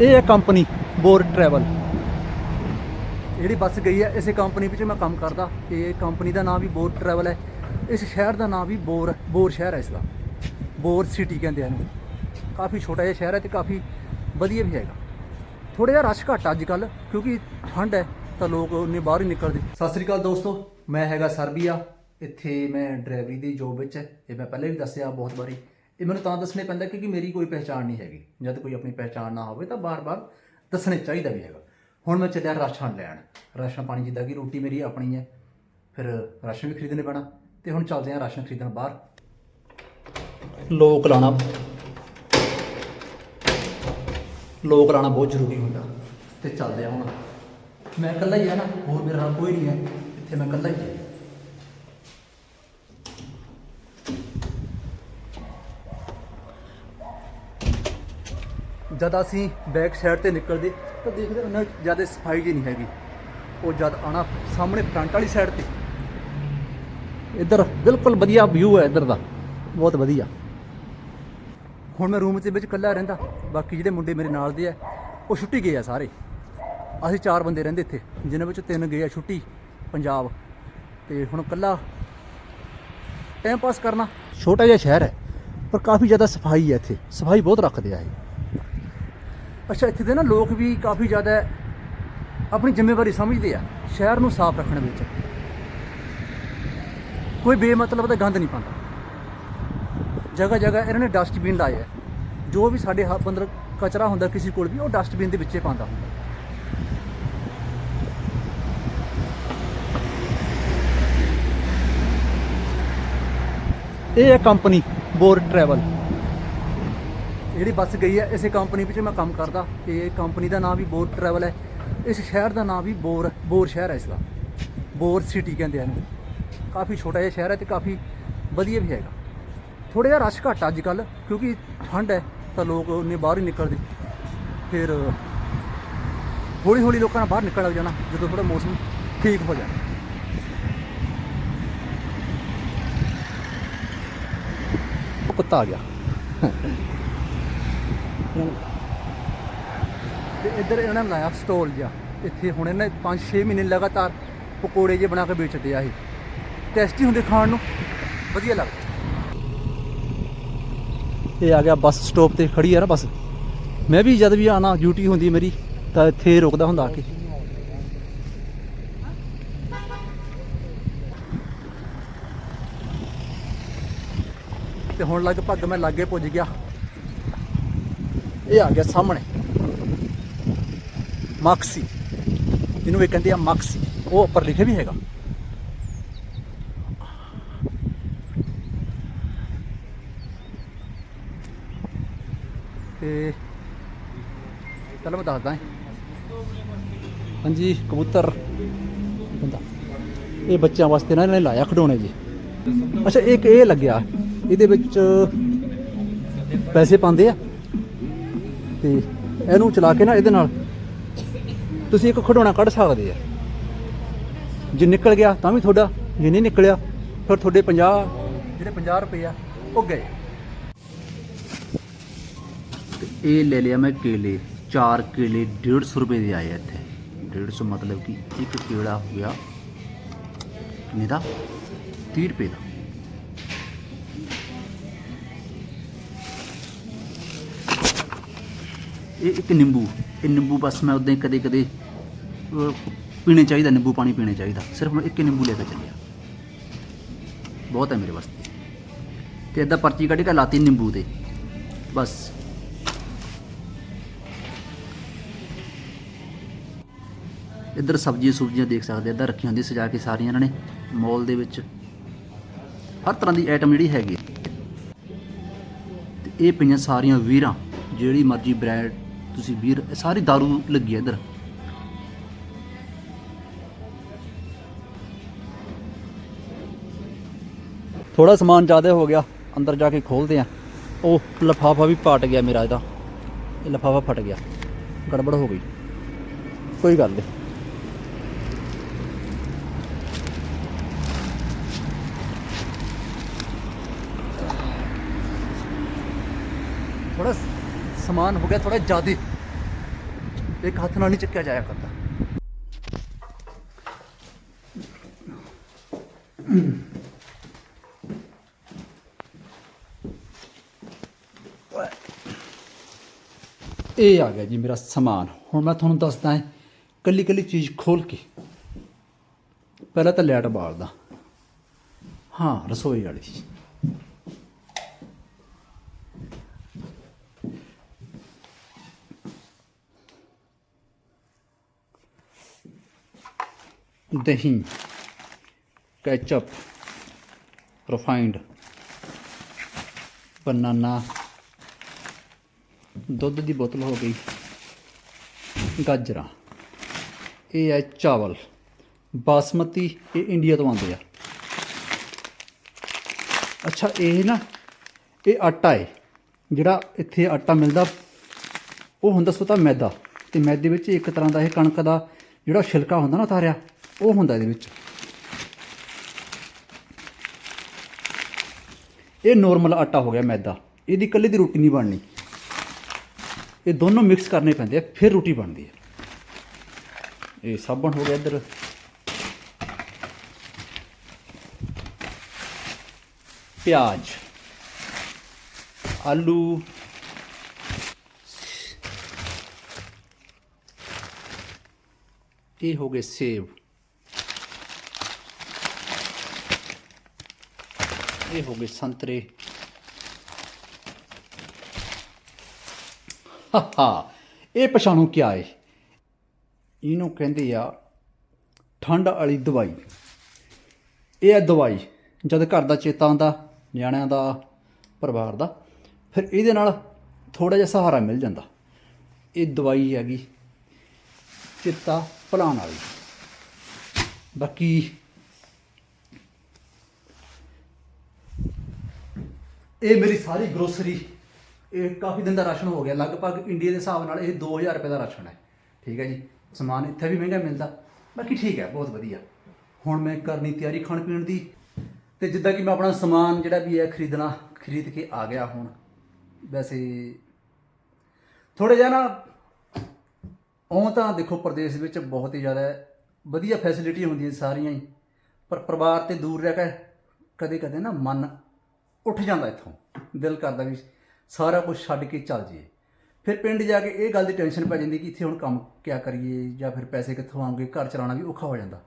ਇਹ ਹੈ company bore travel ਜਿਹੜੀ ਬੱਸ ਗਈ ਹੈ, ਇਸੇ ਕੰਪਨੀ ਵਿੱਚ ਮੈਂ ਕੰਮ ਕਰਦਾ। ਇਹ ਕੰਪਨੀ ਦਾ ਨਾਮ ਵੀ ਬੋਰ ਟਰੈਵਲ ਹੈ। ਇਸ ਸ਼ਹਿਰ ਦਾ ਨਾਮ ਵੀ ਬੋਰ ਬੋਰ ਸ਼ਹਿਰ ਹੈ ਇਸ ਦਾ ਬੋਰ ਸਿਟੀ ਕਹਿੰਦੇ ਆ ਇਹਨੂੰ। ਕਾਫੀ ਛੋਟਾ ਜਿਹਾ ਸ਼ਹਿਰ ਹੈ ਤੇ ਕਾਫੀ ਵਧੀਆ ਵੀ ਹੈਗਾ। ਥੋੜਾ ਜਿਹਾ ਰਸ਼ ਘੱਟ ਅੱਜ ਕੱਲ ਕਿਉਂਕਿ ਠੰਡ ਹੈ, ਤਾਂ ਲੋਕ ਉਨੇ ਬਾਹਰ ਹੀ ਨਿਕਲਦੇ। ਸਤਿ ਸ੍ਰੀ ਅਕਾਲ ਦੋਸਤੋ, ਮੈਂ ਹੈਗਾ ਸਰਬੀਆ। ਇੱਥੇ ਮੈਂ ਡਰਾਈਵਰੀ ਦੀ ਜੋਬ ਵਿੱਚ ਹੈ। ਇਹ ਮੈਂ ਪਹਿਲੇ ਵੀ ਦੱਸਿਆ ਬਹੁਤ ਵਾਰੀ। ਇਹ ਮੈਨੂੰ ਤਾਂ ਦੱਸਣੇ ਪੈਂਦਾ ਕਿਉਂਕਿ ਮੇਰੀ ਕੋਈ ਪਹਿਚਾਣ ਨਹੀਂ ਹੈਗੀ। ਜਦ ਕੋਈ ਆਪਣੀ ਪਹਿਚਾਣ ਨਾ ਹੋਵੇ ਤਾਂ ਬਾਰ-ਬਾਰ ਦੱਸਣੇ ਚਾਹੀਦਾ ਵੀ ਹੈਗਾ। ਹੁਣ ਮੈਂ ਚੱਲਿਆ ਰਾਸ਼ਨ ਲੈਣ। ਰਾਸ਼ਨ ਪਾਣੀ ਜਿੱਦਾਂ ਕਿ ਰੋਟੀ ਮੇਰੀ ਆਪਣੀ ਹੈ। ਫਿਰ ਰਾਸ਼ਨ ਵੀ ਖਰੀਦਣੇ ਪੈਣਾ। ਤੇ ਹੁਣ ਚੱਲਦੇ ਹਾਂ ਰਾਸ਼ਨ ਖਰੀਦਣ ਬਾਹਰ। ਲੋਕ ਲਾਣਾ। ਲੋਕ ਲਾਣਾ ਬਹੁਤ ਜ਼ਰੂਰੀ ਹੁੰਦਾ। ਤੇ ਚੱਲਦੇ ਆ ਹੁਣ। ਮੈਂ ਇਕੱਲਾ ਹੀ ਆ ਨਾ। ਹੋਰ ਮੇਰੇ ਨਾਲ ਕੋਈ ਨਹੀਂ ਹੈ। ਇੱਥੇ ਮੈਂ ਇਕੱਲਾ ਹੀ ਹਾਂ। ਜਦ ਅਸੀਂ ਬੈਕ ਸਾਈਡ ਤੇ ਨਿਕਲਦੇ, ਤਾਂ ਦੇਖਦੇ ਉਹਨਾਂ ਜ਼ਿਆਦਾ ਸਫ਼ਾਈ ਜੀ ਨਹੀਂ ਹੈਗੀ। ਉਹ ਜਦ ਆਣਾ ਸਾਹਮਣੇ ਫਰੰਟ ਵਾਲੀ ਸਾਈਡ ਤੇ। ਇੱਧਰ ਬਿਲਕੁਲ ਵਧੀਆ ਵਿਊ ਹੈ ਇੱਧਰ ਦਾ। ਬਹੁਤ ਵਧੀਆ। ਹੁਣ ਮੈਂ ਰੂਮ ਦੇ ਵਿੱਚ ਇਕੱਲਾ ਰਹਿੰਦਾ, ਬਾਕੀ ਜਿਹੜੇ ਮੁੰਡੇ ਮੇਰੇ ਨਾਲ ਦੇ ਆ, ਉਹ ਛੁੱਟੀ ਗਏ ਆ ਸਾਰੇ। ਅਸੀਂ ਚਾਰ ਬੰਦੇ ਰਹਿੰਦੇ ਇੱਥੇ, ਜਿਨ੍ਹਾਂ ਵਿੱਚੋਂ ਤਿੰਨ ਗਏ ਆ ਛੁੱਟੀ, ਪੰਜਾਬ। ਤੇ ਹੁਣ ਇਕੱਲਾ ਟਾਈਮ ਪਾਸ ਕਰਨਾ ਛੋਟਾ ਜਿਹਾ ਸ਼ਹਿਰ ਹੈ, ਪਰ ਕਾਫੀ ਜ਼ਿਆਦਾ ਸਫ਼ਾਈ ਹੈ ਇੱਥੇ। ਸਫ਼ਾਈ ਬਹੁਤ ਰੱਖਦੇ ਆ ਇਹ। ਅੱਛਾ, ਇੱਥੇ ਦੇ ਨਾ ਲੋਕ ਵੀ ਕਾਫੀ ਜ਼ਿਆਦਾ ਆਪਣੀ ਜ਼ਿੰਮੇਵਾਰੀ ਸਮਝਦੇ ਆ, ਸ਼ਹਿਰ ਨੂੰ ਸਾਫ਼ ਰੱਖਣ ਵਿੱਚ। ਕੋਈ ਬੇਮਤਲਬ ਦਾ ਗੰਦ ਨਹੀਂ ਪਾਉਂਦਾ। ਜਗ੍ਹਾ ਜਗ੍ਹਾ ਇਹਨਾਂ ਨੇ ਡਸਟਬਿਨ ਲਾਏ ਆ। ਜੋ ਵੀ ਸਾਡੇ ਹੱਥ ਅੰਦਰ ਕਚਰਾ ਹੁੰਦਾ ਕਿਸੇ ਕੋਲ ਵੀ, ਉਹ ਡਸਟਬਿਨ ਦੇ ਵਿੱਚੇ ਪਾਉਂਦਾ ਹੁੰਦਾ। ਇਹ ਹੈ ਕੰਪਨੀ ਬੋਰ ਟਰੈਵਲ। ਜਿਹੜੀ ਬੱਸ ਗਈ ਹੈ, ਇਸੇ ਕੰਪਨੀ ਵਿੱਚ ਮੈਂ ਕੰਮ ਕਰਦਾ। ਇਹ ਕੰਪਨੀ ਦਾ ਨਾਮ ਵੀ ਬੋਰ ਟਰੈਵਲ ਹੈ। ਇਸ ਸ਼ਹਿਰ ਦਾ ਨਾਮ ਵੀ ਬੋਰ ਬੋਰ ਸ਼ਹਿਰ ਹੈ ਇਸ ਦਾ ਬੋਰ ਸਿਟੀ ਕਹਿੰਦੇ ਆ ਇਹਨੂੰ। ਕਾਫੀ ਛੋਟਾ ਜਿਹਾ ਸ਼ਹਿਰ ਹੈ ਤੇ ਕਾਫੀ ਵਧੀਆ ਵੀ ਹੈਗਾ। ਥੋੜਾ ਜਿਹਾ ਰਸ਼ ਘੱਟ ਅੱਜ ਕੱਲ ਕਿਉਂਕਿ ਠੰਡ ਹੈ, ਤਾਂ ਲੋਕ ਉਨੇ ਬਾਹਰ ਹੀ ਨਿਕਲਦੇ। ਫਿਰ ਹੌਲੀ ਹੌਲੀ ਲੋਕਾਂ ਨੇ ਬਾਹਰ ਨਿਕਲਣ ਲੱਗ ਜਾਣਾ, ਜਦੋਂ ਥੋੜਾ ਮੌਸਮ ਠੀਕ ਹੋ ਜਾਣਾ ਉਹ ਕੁੱਤਾ ਆ ਗਿਆ। ਤੇ ਇੱਧਰ ਇਹਨਾਂ ਨੇ ਲਾਇਆ ਸਟੋਲ ਜਿਹਾ। ਇੱਥੇ ਹੁਣ ਇਹਨੇ 5-6 ਮਹੀਨੇ ਲਗਾਤਾਰ ਪਕੌੜੇ ਜੇ ਬਣਾ ਕੇ ਵੇਚਦੇ ਆ ਇਹ। ਟੇਸਟੀ ਹੁੰਦੇ ਖਾਣ ਨੂੰ। ਵਧੀਆ ਲੱਗਦਾ। ਇਹ ਆ ਗਿਆ ਬੱਸ ਸਟਾਪ ਤੇ ਖੜੀ ਆ ਨਾ ਬੱਸ। ਮੈਂ ਵੀ ਜਦ ਵੀ ਆਣਾ ਡਿਊਟੀ ਹੁੰਦੀ ਮੇਰੀ, ਤਾਂ ਇੱਥੇ ਰੁਕਦਾ ਹੁੰਦਾ ਆ ਕੇ। ਤੇ ਹੁਣ ਲਗਭਗ ਮੈਂ ਲਾਗੇ ਪੁੱਜ ਗਿਆ। ਇਹ ਆ ਗਿਆ ਸਾਹਮਣੇ। ਮਕਸੀ। ਇਹਨੂੰ ਇਹ ਕਹਿੰਦੇ ਆ ਮਕਸੀ। ਉਹ ਉੱਪਰ ਲਿਖਿਆ ਵੀ ਹੈਗਾ। ਤੇ ਚਲ ਮੈਂ ਦੱਸਦਾ ਹਾਂਜੀ, ਕਬੂਤਰ। ਬੰਦਾ। ਇਹ ਬੱਚਿਆਂ ਵਾਸਤੇ ਨਾ ਇਹਨਾਂ ਨੇ ਲਾਇਆ ਖਿਡੌਣੇ ਜੀ। ਅੱਛਾ, ਇੱਕ ਇਹ ਲੱਗਿਆ। ਇਹਦੇ ਵਿੱਚ ਪੈਸੇ ਪਾਉਂਦੇ ਆ? ਤੇ ਇਹਨੂੰ ਚਲਾ ਕੇ ਨਾ ਇਹਦੇ ਨਾਲ ਤੁਸੀਂ ਇੱਕ ਖਿਡੌਣਾ ਕੱਢ ਸਕਦੇ ਆ। ਜੇ ਨਿਕਲ ਗਿਆ ਤਾਂ ਵੀ ਤੁਹਾਡਾ, ਜੇ ਨਹੀਂ ਨਿਕਲਿਆ, ਫਿਰ ਤੁਹਾਡੇ 50 ਜਿਹੜੇ 50 ਰੁਪਏ ਆ, ਉਹ ਗਏ। ਤੇ ਇਹ ਲੈ ਲਿਆ ਮੈਂ ਕੇਲੇ, ਚਾਰ ਕੇਲੇ 150 ਰੁਪਏ ਦੇ ਆਏ ਆ ਇੱਥੇ। 150 ਮਤਲਬ ਕਿ ਇੱਕ ਕੇਲਾ ਹੋ ਗਿਆ। ਕਿੰਨੇ ਦਾ? 30 ਰੁਪਏ ਦਾ। ਇਹ ਇੱਕ ਨਿੰਬੂ ਇਹ ਨਿੰਬੂ ਬਸ ਮੈਂ ਉਦਾਂ ਹੀ ਕਦੇ ਕਦੇ ਅਹ, ਪੀਣੇ ਚਾਹੀਦਾ ਨਿੰਬੂ ਪਾਣੀ ਪੀਣੇ ਚਾਹੀਦਾ। ਸਿਰਫ ਮੈਂ ਇੱਕ ਨਿੰਬੂ ਲੈ ਕੇ ਚੱਲਿਆ। ਬਹੁਤ ਹੈ ਮੇਰੇ ਵਾਸਤੇ। ਤੇ ਇਦਾਂ ਪਰਚੀ ਕੱਢ ਕੇ ਲਾਤੀ ਨਿੰਬੂ ਤੇ। ਬਸ। ਇੱਧਰ ਸਬਜ਼ੀਆਂ ਸੁਬਜ਼ੀਆਂ ਦੇਖ ਸਕਦੇ ਆ ਇੱਧਰ ਰੱਖੀਆਂ ਹੁੰਦੀਆਂ ਸਜਾ ਕੇ ਸਾਰੀਆਂ ਇਹਨਾਂ ਨੇ ਮਾਲ ਦੇ ਵਿੱਚ। ਹਰ ਤਰ੍ਹਾਂ ਦੀ ਆਈਟਮ ਜਿਹੜੀ ਹੈਗੀ ਹੈ। ਤੇ ਇਹ ਪਈਆਂ ਸਾਰੀਆਂ ਵੀਰਾਂ ਜਿਹੜੀ ਮਰਜ਼ੀ ਬ੍ਰਾਂਡ ਤੁਸੀਂ ਵੀਰ, ਇਹ ਸਾਰੀ दारू ਲੱਗੀ ਹੈ ਇੱਧਰ। ਥੋੜਾ ਸਮਾਨ ਜ਼ਿਆਦਾ ਹੋ ਗਿਆ, ਅੰਦਰ ਜਾ ਕੇ ਖੋਲਦੇ ਆ। ਉਹ ਲਫਾਫਾ ਵੀ ਪਾਟ ਗਿਆ ਮੇਰਾ ਇਹਦਾ। ਇਹ ਲਫਾਫਾ ਫਟ ਗਿਆ। ਗੜਬੜ ਹੋ ਗਈ। ਕੋਈ ਗੱਲ ਨਹੀਂ ਥੋੜਾ ਸਮਾਨ ਹੋ ਗਿਆ ਥੋੜਾ ਜ਼ਿਆਦੇ। ਇੱਕ ਹੱਥ ਨਾਲ ਨਹੀਂ ਚੱਕਿਆ ਜਾਇਆ ਕਰਦਾ। ਇਹ ਆ ਗਿਆ ਜੀ ਮੇਰਾ ਸਮਾਨ। ਹੁਣ ਮੈਂ ਤੁਹਾਨੂੰ ਦੱਸਦਾ ਹਾਂ ਕੱਲੀ ਕੱਲੀ ਚੀਜ਼ ਖੋਲ ਕੇ। ਪਹਿਲਾਂ ਤਾਂ ਲੈਟ ਬਾਲਦਾ। ਹਾਂ, ਰਸੋਈ ਵਾਲੀ। ਦਹੀਂ ਕੈਚਅਪ ਰਿਫਾਈਂਡ ਬਨਾਨਾ, ਦੁੱਧ ਦੀ ਬੋਤਲ ਹੋ ਗਈ, ਗਾਜਰਾਂ। ਇਹ ਹੈ ਚਾਵਲ। ਬਾਸਮਤੀ ਇਹ ਇੰਡੀਆ ਤੋਂ ਆਉਂਦੇ ਆ। ਅੱਛਾ, ਇਹ ਨਾ, ਇਹ ਆਟਾ ਹੈ ਜਿਹੜਾ ਇੱਥੇ ਆਟਾ ਮਿਲਦਾ, ਉਹ ਹੁੰਦਾ ਸੋਤਾ ਮੈਦਾ। ਤੇ ਮੈਦੇ ਵਿੱਚ ਇੱਕ ਤਰ੍ਹਾਂ ਦਾ ਇਹ ਕਣਕ ਦਾ ਜਿਹੜਾ ਛਿਲਕਾ ਹੁੰਦਾ ਨਾ ਉਤਾਰਿਆ ਉਹ ਹੁੰਦਾ ਇਹਦੇ ਵਿੱਚ ਇਹ ਨੋਰਮਲ ਆਟਾ ਹੋ ਗਿਆ ਮੈਦਾ। ਇਹਦੀ ਇਕੱਲੇ ਦੀ ਰੋਟੀ ਨਹੀਂ ਬਣਨੀ। ਇਹ ਦੋਨੋਂ ਮਿਕਸ ਕਰਨੇ ਪੈਂਦੇ ਆ, ਫਿਰ ਰੋਟੀ ਬਣਦੀ ਹੈ ਇਹ ਸਾਬਣ ਹੋ ਗਿਆ ਇੱਧਰ। ਪਿਆਜ਼, ਆਲੂ, ਇਹ ਹੋ ਗਏ ਸੇਬ। ਇਹ ਹੋ ਗਏ ਸੰਤਰੇ। ਹਾ ਇਹ ਪਛਾਣੋ ਕਿਆ ਹੈ ਇਹਨੂੰ ਕਹਿੰਦੇ ਆ ਠੰਡ ਵਾਲੀ ਦਵਾਈ। ਇਹ ਆ ਦਵਾਈ, ਜਦ ਘਰ ਦਾ ਚੇਤਾ ਆਉਂਦਾ, ਨਿਆਣਿਆਂ ਦਾ, ਪਰਿਵਾਰ ਦਾ, ਫਿਰ ਇਹਦੇ ਨਾਲ ਥੋੜਾ ਜਿਹਾ ਸਹਾਰਾ ਮਿਲ ਜਾਂਦਾ। ਇਹ ਦਵਾਈ ਹੈਗੀ ਚੇਤਾ ਭੁਲਾਉਣ ਵਾਲੀ। ਬਾਕੀ ਇਹ ਮੇਰੀ ਸਾਰੀ ਗਰੋਸਰੀ ਇਹ ਕਾਫੀ ਦਿਨ ਦਾ ਰਾਸ਼ਨ ਹੋ ਗਿਆ। ਲਗਭਗ ਇੰਡੀਆ ਦੇ ਹਿਸਾਬ ਨਾਲ ਇਹ 2000 ਰੁਪਏ ਦਾ ਰਾਸ਼ਨ ਹੈ। ਠੀਕ ਹੈ ਜੀ? ਸਮਾਨ ਇੱਥੇ ਵੀ ਮਹਿੰਗਾ ਮਿਲਦਾ। ਬਾਕੀ ਠੀਕ ਹੈ, ਬਹੁਤ ਵਧੀਆ। ਹੁਣ ਮੈਂ ਕਰਨੀ ਤਿਆਰੀ ਖਾਣ ਪੀਣ ਦੀ। ਤੇ ਜਿੱਦਾਂ ਕਿ ਮੈਂ ਆਪਣਾ ਸਮਾਨ ਜਿਹੜਾ ਵੀ ਹੈ ਖਰੀਦਣਾ, ਖਰੀਦ ਕੇ ਆ ਗਿਆ ਹੁਣ। ਵੈਸੇ ਥੋੜਾ ਜਿਹਾ ਨਾ, ਉਹ ਤਾਂ ਦੇਖੋ ਪ੍ਰਦੇਸ਼ ਵਿੱਚ ਬਹੁਤ ਹੀ ਜ਼ਿਆਦਾ ਵਧੀਆ ਫੈਸਿਲਿਟੀ ਹੁੰਦੀਆਂ ਸਾਰੀਆਂ ਹੀ। ਪਰ ਪਰਿਵਾਰ ਤੇ ਦੂਰ ਰਹਿ ਕੇ ਕਦੇ ਕਦੇ ਨਾ ਮਨ ਉੱਠ ਜਾਂਦਾ ਇੱਥੋਂ। ਦਿਲ ਕਰਦਾ ਵੀ ਸਾਰਾ ਕੁਝ ਛੱਡ ਕੇ ਚੱਲ ਜਾਈਏ। ਫਿਰ ਪਿੰਡ ਜਾ ਕੇ ਇਹ ਗੱਲ ਦੀ ਟੈਨਸ਼ਨ ਪੈ ਜਾਂਦੀ ਕਿ ਇੱਥੇ ਹੁਣ ਕੰਮ ਕਿਆ ਕਰੀਏ ਜਾਂ ਫਿਰ ਪੈਸੇ ਕਿੱਥੋਂ ਆਉਣਗੇ, ਘਰ ਚਲਾਉਣਾ ਵੀ ਔਖਾ ਹੋ ਜਾਂਦਾ।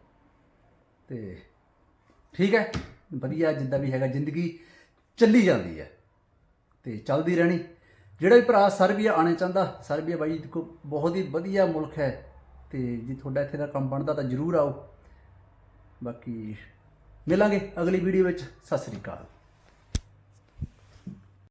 ਤੇ ਠੀਕ ਹੈ, ਵਧੀਆ ਜਿੱਦਾਂ ਵੀ ਹੈਗਾ, ਜ਼ਿੰਦਗੀ ਚੱਲੀ ਜਾਂਦੀ ਹੈ। ਤੇ ਚੱਲਦੀ ਰਹਿਣੀ। ਜਿਹੜਾ ਵੀ ਭਰਾ ਸਰਬੀਆ ਆਣੇ ਚਾਹੁੰਦਾ, ਸਰਬੀਆ ਬਾਈ ਦੇਖੋ, ਬਹੁਤ ਹੀ ਵਧੀਆ ਮੁਲਕ ਹੈ। ਤੇ ਜੇ ਤੁਹਾਡਾ ਇੱਥੇ ਦਾ ਕੰਮ ਬਣਦਾ ਤਾਂ ਜਰੂਰ ਆਓ। ਬਾਕੀ ਮਿਲਾਂਗੇ ਅਗਲੀ ਵੀਡੀਓ ਵਿੱਚ। ਸਤਿ ਸ੍ਰੀ ਅਕਾਲ।